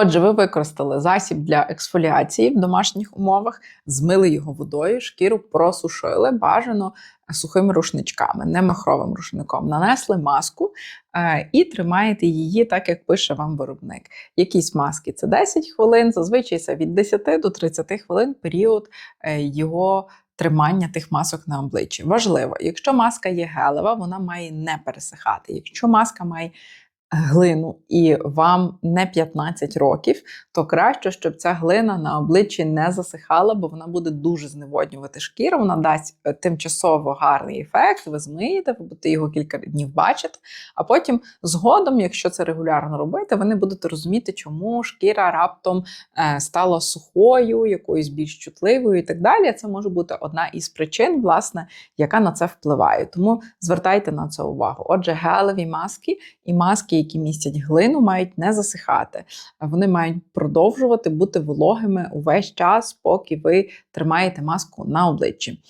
Отже, ви використали засіб для ексфоліації в домашніх умовах, змили його водою, шкіру просушили, бажано сухими рушничками, не махровим рушником. Нанесли маску е, і тримаєте її так, як пише вам виробник. Якісь маски це 10 хвилин, зазвичай це від 10 до 30 хвилин період е, його. Тримання тих масок на обличчі. Важливо, якщо маска є гелева, вона має не пересихати. Якщо маска має глину і вам не 15 років, то краще, щоб ця глина на обличчі не засихала, бо вона буде дуже зневоднювати шкіру. Вона дасть е, тимчасово гарний ефект. Ви змиєте, ви будете його кілька днів бачити. А потім, згодом, якщо це регулярно робити, ви не будете розуміти, чому шкіра раптом е, стала сухою, якоюсь більш чутливою і так далі. Це може бути одна із причин, власне, яка на це впливає. Тому звертайте на це увагу. Отже, гелеві маски і маски, які містять глину, мають не засихати. Вони мають продовжувати бути вологими увесь час, поки ви тримаєте маску на обличчі.